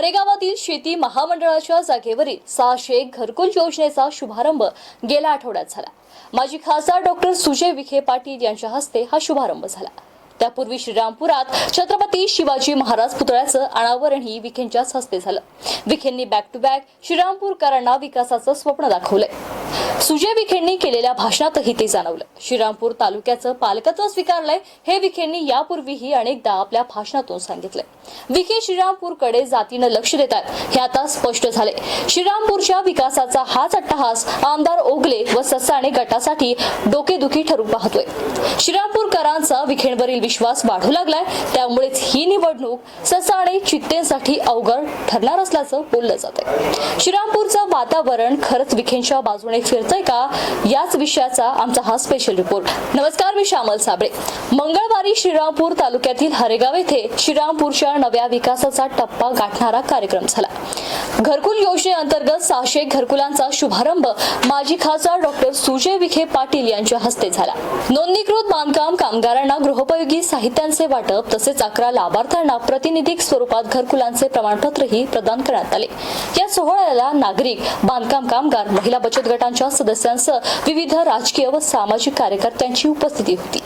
खारेगावातील शेती महामंडळाच्या जागेवरील सहाशे घरकुल योजनेचा शुभारंभ गेल्या आठवड्यात झाला. माजी खासदार डॉक्टर सुजय विखे पाटील यांच्या हस्ते हा शुभारंभ झाला. त्यापूर्वी श्रीरामपुरात छत्रपती शिवाजी महाराज पुतळ्याचं अनावरणही विखेंच्याच हस्ते झालं. विखेंनी बॅक टू बॅक श्रीरामपूरकरांना विकासाचं स्वप्न दाखवलंय. सुजय विखेंनी केलेल्या भाषणातही ते जाणवलं. श्रीरामपूर तालुक्याचं पालकत्व स्वीकारलंय हे विखेंनी यापूर्वीही अनेकदा आपल्या भाषणातून सांगितलंय. विखे श्रीरामपूरकडे जातीनं लक्ष देतात हे आता स्पष्ट झाले श्रीरामपूरच्या विकासाचा हाच अट्टहास आमदार ओगले व ससाणे गटासाठी डोकेदुखी ठरू पाहतोय. श्रीरामपूरकरांचा विखेंवरील विश्वास वाढू लागलाय त्यामुळेच ही निवडणूक ससाणे चित्तेसाठी अवघड ठरणार असल्याचं बोललं जात आहे श्रीरामपूर वातावरण खरंच विखेंच्या बाजूने फिरतंय का? याच विषयाचा आमचा हा स्पेशल रिपोर्ट नमस्कार मी श्यामल साबळे. मंगळवारी श्रीरामपूर तालुक्यातील हरेगाव येथे श्रीरामपूरच्या नव्या विकासाचा टप्पा गाठणारा कार्यक्रम झाला. घरकुल योजनेअंतर्गत सहाशे घरकुलांचा शुभारंभ माजी खासदार डॉक्टर सुजय विखे पाटील यांच्या हस्ते झाला. नोंदणीकृत बांधकाम कामगारांना गृहोपयोगी साहित्यांचे वाटप तसेच अकरा लाभार्थ्यांना प्रतिनिधिक स्वरूपात घरकुलांचे प्रमाणपत्रही प्रदान करण्यात आले. या सोहळ्याला नागरिक बांधकाम कामगार महिला बचत गटांच्या सदस्यांसह विविध राजकीय व सामाजिक कार्यकर्त्यांची उपस्थिती होती.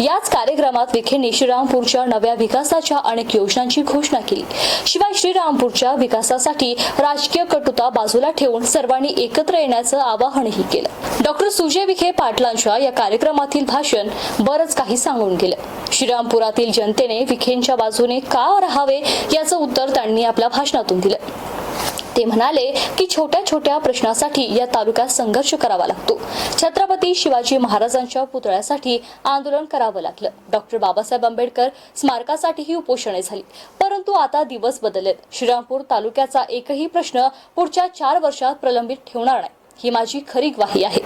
याच कार्यक्रमात विखेंनी श्रीरामपूरच्या नव्या विकासाच्या अनेक योजनांची घोषणा केली. शिवाय श्रीरामपूरच्या विकासासाठी राजकीय कटुता बाजूला ठेवून सर्वांनी एकत्र येण्याचं आवाहनही केलं. डॉक्टर सुजय विखे पाटलांच्या या कार्यक्रमातील भाषण बरंच काही सांगून गेलं. श्रीरामपुरातील जनतेने विखेंच्या बाजूने का राहावे याचं उत्तर त्यांनी आपल्या भाषणातून दिलं. ते म्हणाले की छोट्या छोट्या प्रश्नासाठी या तालुक्यात संघर्ष करावा लागतो. छत्रपती शिवाजी महाराजांच्या पुतळ्यासाठी आंदोलन करावं लागलं. डॉक्टर बाबासाहेब आंबेडकर स्मारकासाठीही उपोषणे झाली. परंतु आता दिवस बदललेत. श्रीरामपूर तालुक्याचा एकही प्रश्न पुढच्या चार वर्षात प्रलंबित ठेवणार नाही. ही माझी खरी ग्वाही आहे.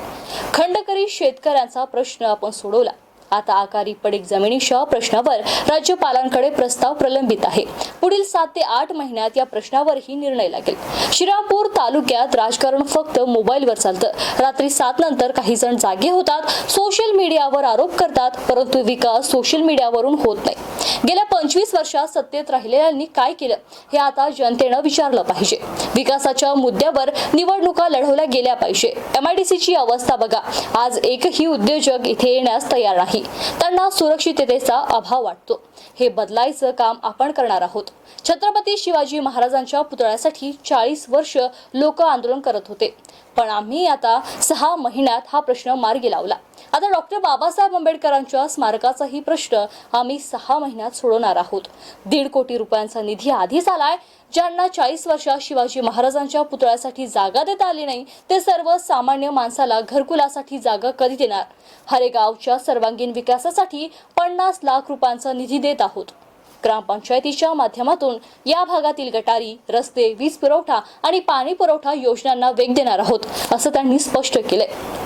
खंडकरी शेतकऱ्यांचा प्रश्न आपण सोडवला. आता आकारी पडीक जमिनीच्या प्रश्नावर राज्यपालांकडे प्रस्ताव प्रलंबित आहे. पुढील सात ते आठ महिन्यात या प्रश्नावरही निर्णय लागेल. श्रीरामपूर तालुक्यात राजकारण फक्त मोबाईलवर चालतं. रात्री सात नंतर काही जण जागे होतात सोशल मीडियावर आरोप करतात परंतु विकास सोशल मीडियावरून होत नाही. गेल्या पंचवीस वर्षात सत्तेत राहिलेल्यांनी काय केलं हे आता जनतेनं विचारलं पाहिजे. विकासाच्या मुद्द्यावर निवडणुका लढवल्या गेल्या पाहिजे. एमआयडीसीची अवस्था बघा. आज एकही उद्योजक इथे येण्यास तयार नाही. त्यांना सुरक्षिततेचा अभाव वाटतो. हे बदलायचं काम आपण करणार आहोत. छत्रपती शिवाजी महाराजांच्या पुतळ्यासाठी चाळीस वर्ष लोक आंदोलन करत होते. पण आम्ही आता सहा महिन्यात हा प्रश्न मार्गी लावला. आता डॉक्टर बाबासाहेब आंबेडकरांच्या स्मारकाचाही प्रश्न आम्ही सहा महिन्यात सोडवणार आहोत. दीड कोटी रुपयांचा निधी आधीच आलाय ज्यांना चाळीस वर्षात शिवाजी महाराजांच्या पुतळ्यासाठी जागा देता आली नाही ते सर्व सामान्य माणसाला घरकुलासाठी जागा कधी देणार? हरेगावच्या सर्वांगीण विकासासाठी पन्नास लाख रुपयांचा निधी देत आहोत. ग्रामपंचायतीच्या माध्यमातून या भागातील गटारी रस्ते वीज पुरवठा आणि पाणी पुरवठा योजनांना वेग देणार आहोत असं त्यांनी स्पष्ट केलंय.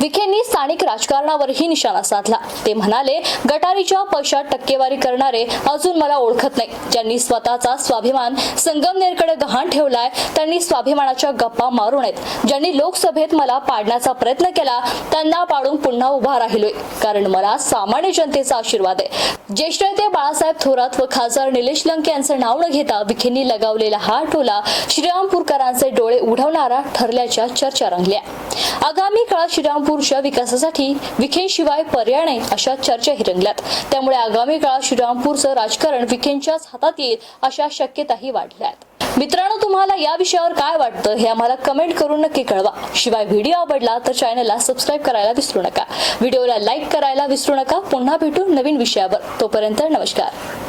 विखेंनी स्थानिक राजकारणावरही निशाणा साधला. ते म्हणाले गटारीच्या पैशात टक्केवारी करणारे अजून मला ओळखत नाही. ज्यांनी स्वतःचा स्वाभिमान संगमनेरकडे गहाण ठेवलाय त्यांनी स्वाभिमानाच्या गप्पा मारू नयेत ज्यांनी लोकसभेत मला पाडण्याचा प्रयत्न केला त्यांना पाडून पुन्हा उभा राहिलोय. कारण मला सामान्य जनतेचा आशीर्वाद आहे. ज्येष्ठ नेते बाळासाहेब थोरात व खासदार निलेश लंके यांचं नाव न घेता विखेंनी लगावलेला हा टोला श्रीरामपूरकरांचे डोळे उडवणारा ठरल्याच्या चर्चा रंगल्या. आगामी काळात श्रीरामपूर श्रीरामपूरच्या विकासासाठी विखेंशिवाय पर्याय नाही अशा चर्चाही रंगल्यात त्यामुळे आगामी काळात श्रीरामपूरचं राजकारण विखेंच्याच हातात येईल अशा शक्यताही वाढल्यात. मित्रांनो तुम्हाला या विषयावर काय वाटतं हे आम्हाला कमेंट करून नक्की कळवा. शिवाय व्हिडिओ आवडला तर चॅनलला सबस्क्राईब करायला विसरू नका. व्हिडिओला लाईक करायला विसरू नका. पुन्हा भेटू नवीन विषयावर. तोपर्यंत नमस्कार.